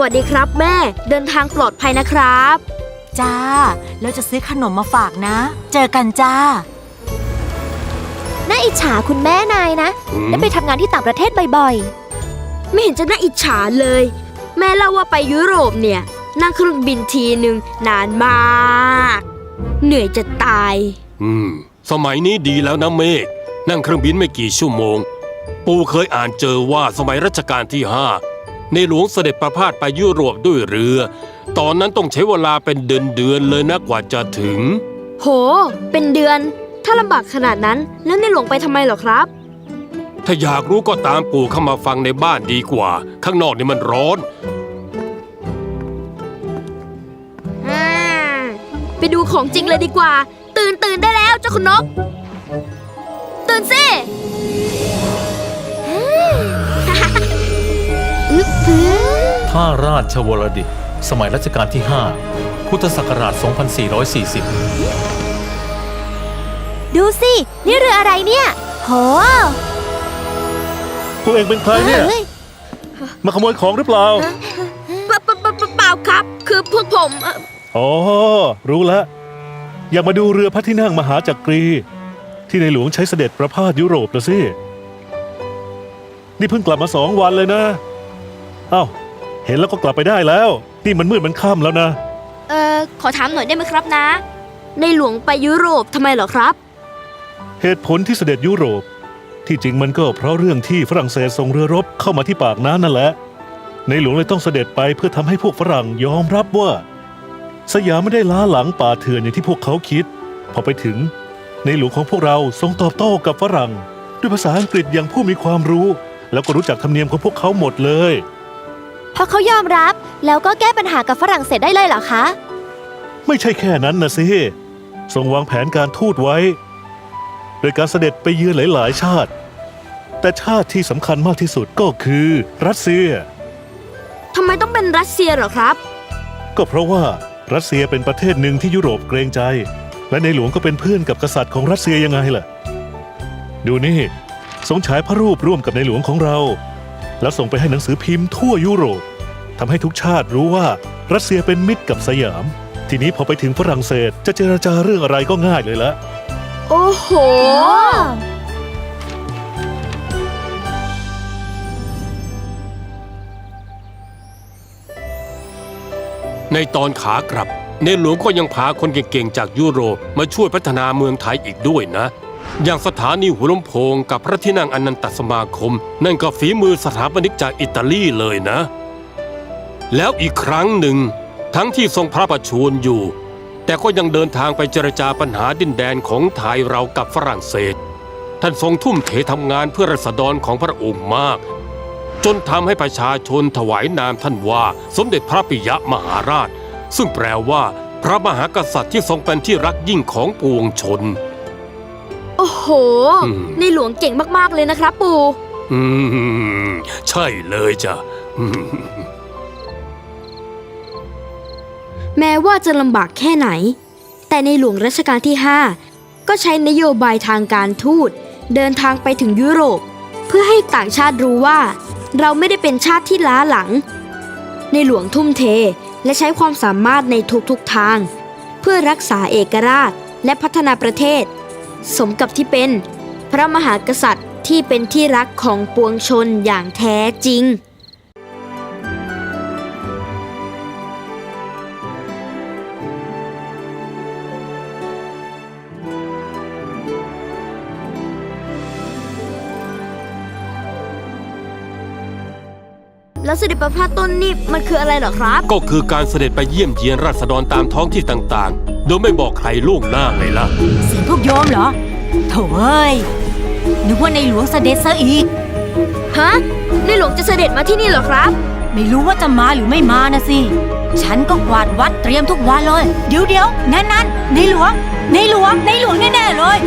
วัสดีครับแม่ เดินทางปลอดภัยนะครับ จ้า แล้วจะซื้อขนมมาฝากนะ เจอกันจ้า น่าอิจฉาคุณแม่นายนะอืมได้ไปทำงานที่ต่างประเทศบ่อยไม่เห็นจะน่าอิจฉาเลย แม่เล่าว่าไปยุโรปเนี่ย นั่งเครื่องบินทีหนึ่งนานมาก เหนื่อยจะตาย อืม สมัยนี้ดีแล้วนะเมฆนั่งเครื่องบินไม่กี่ชั่วโมง ปู่เคยอ่านเจอว่าสมัยรัชกาลที่ห้า ในหลวงเสด็จประพาสไปยุโรปด้วยเรือ ตอนนั้นต้องใช้เวลาเป็นเดือนเดือนๆเลยนะกว่าจะถึง โห เป็นเดือน ถ้าลำบากขนาดนั้นแล้วในหลวงไปทำไมเหรอครับ ถ้าอยากรู้ก็ตามปู่เข้ามาฟังในบ้านดีกว่า ข้างนอกนี่มันร้อนอ่าไปดูของจริงเลยดีกว่า ตื่นตื่นได้แล้วเจ้าคุณนก ตื่นสิ ท่าราชวรดิตสมัยรัชกาลที่ 5 พุทธศักราช 2440ๆดูสิ นี่เรืออะไรเนี่ย โหพวกเองเป็นใครเนี่ยเฮ้ยมาขโมยของหรือเปล่า เปล่าเปล่าเปล่าเปล่าครับ คือพวกผมเอ่ออ๋อ รู้แล้ว อยากมาดูเรือพระที่นั่งมหาจักรี ที่ในหลวงใช้เสด็จประพาสยุโรปนะสิ นี่เพิ่งกลับมาสองวันเลยนะ เอ้า เห็นแล้วก็กลับไปได้แล้ว นี่มันมืดมันค่ำแล้วนะ เอ่อขอถามหน่อยได้ไหมครับนะ ในหลวงไปยุโรปทำไมเหรอครับ เหตุผลที่เสด็จยุโรป ที่จริงมันก็เพราะเรื่องที่ฝรั่งเศสส่งเรือรบเข้ามาที่ปากน้ำนั่นแหละ ในหลวงเลยต้องเสด็จไปเพื่อทำให้พวกฝรั่งยอมรับว่า สยามไม่ได้ล้าหลังป่าเถื่อนอย่างที่พวกเขาคิด พอไปถึง ในหลวงของพวกเราทรงตอบโต้กับฝรั่ง ด้วยภาษาอังกฤษอย่างผู้มีความรู้ แล้วก็รู้จักธรรมเนียมของพวกเขาหมดเลย พอเขายอมรับแล้วก็แก้ปัญหากับฝรั่งเศสได้เลยเหรอคะ ไม่ใช่แค่นั้นนะสิทรงวางแผนการทูตไว้ โดยการเสด็จไปเยือนหลายๆ ชาติ แต่ชาติที่สำคัญมากที่สุดก็คือรัสเซีย ทำไมต้องเป็นรัสเซียเหรอครับ ก็เพราะว่ารัสเซียเป็นประเทศหนึ่งที่ยุโรปเกรงใจ และในหลวงก็เป็นเพื่อนกับกษัตริย์ของรัสเซียยังไงล่ะ ดูนี่ทรงฉายพระรูปร่วมกับในหลวงของเรา แล้วส่งไปให้หนังสือพิมพ์ทั่วยุโรป ทำให้ทุกชาติรู้ว่ารัสเซียเป็นมิตรกับสยาม ทีนี้พอไปถึงฝรั่งเศสจะเจรจาเรื่องอะไรก็ง่ายเลยละ โอ้โห ในตอนขากลับ ในหลวงก็ยังพาคนเก่งๆ จากยุโรปมาช่วยพัฒนาเมืองไทยอีกด้วยนะ อย่างสถานีหัวลำโพงกับพระที่นั่งอนันตสมาคม นั่นก็ฝีมือสถาปนิกจากอิตาลีเลยนะ แล้วอีกครั้งหนึ่ง ทั้งที่ทรงพระประชวรอยู่ แต่ก็ยังเดินทางไปเจรจาปัญหาดินแดนของไทยเรากับฝรั่งเศส ท่านทรงทุ่มเททำงานเพื่อรัษฎรของพระองค์มาก จนทำให้ประชาชนถวายนามท่านว่าสมเด็จพระปิยมหาราช ซึ่งแปลว่า พระมหากษัตริย์ที่ทรงเป็นที่รักยิ่งของปวงชน โอ้โห อืม ในหลวงเก่งมากๆเลยนะครับปู่ อืม ใช่เลยจ้ะอืม แม้ว่าจะลำบากแค่ไหน แต่ในหลวงรัชกาลที่ 5 ก็ใช้นโยบายทางการทูตเดินทางไปถึงยุโรป เพื่อให้ต่างชาติรู้ว่า เราไม่ได้เป็นชาติที่ล้าหลัง ในหลวงทุ่มเทและใช้ความสามารถในทุกๆทาง เพื่อรักษาเอกราชและพัฒนาประเทศ สมกับที่เป็น พระมหากษัตริย์ที่เป็นที่รักของปวงชนอย่างแท้จริง แล้วเสด็จประพาสต้นนี่มันคืออะไรเหรอครับ ก็คือการเสด็จไปเยี่ยมเยียนราษฎรตามท้องที่ต่างๆ โดยไม่บอกใครล่วงหน้าไงล่ะ เสียงพวกโยมเหรอโถ่เอ้ยนึกว่าในหลวงเสด็จซะอีก ฮะ ในหลวงจะเสด็จมาที่นี่เหรอครับ ไม่รู้ว่าจะมาหรือไม่มานะสิ ฉันก็กวาดวัดเตรียมทุกวันเลย เดี๋ยวเดี๋ยวนั่นนั่นในหลวง ในหลวง ในหลวงแน่ๆเลย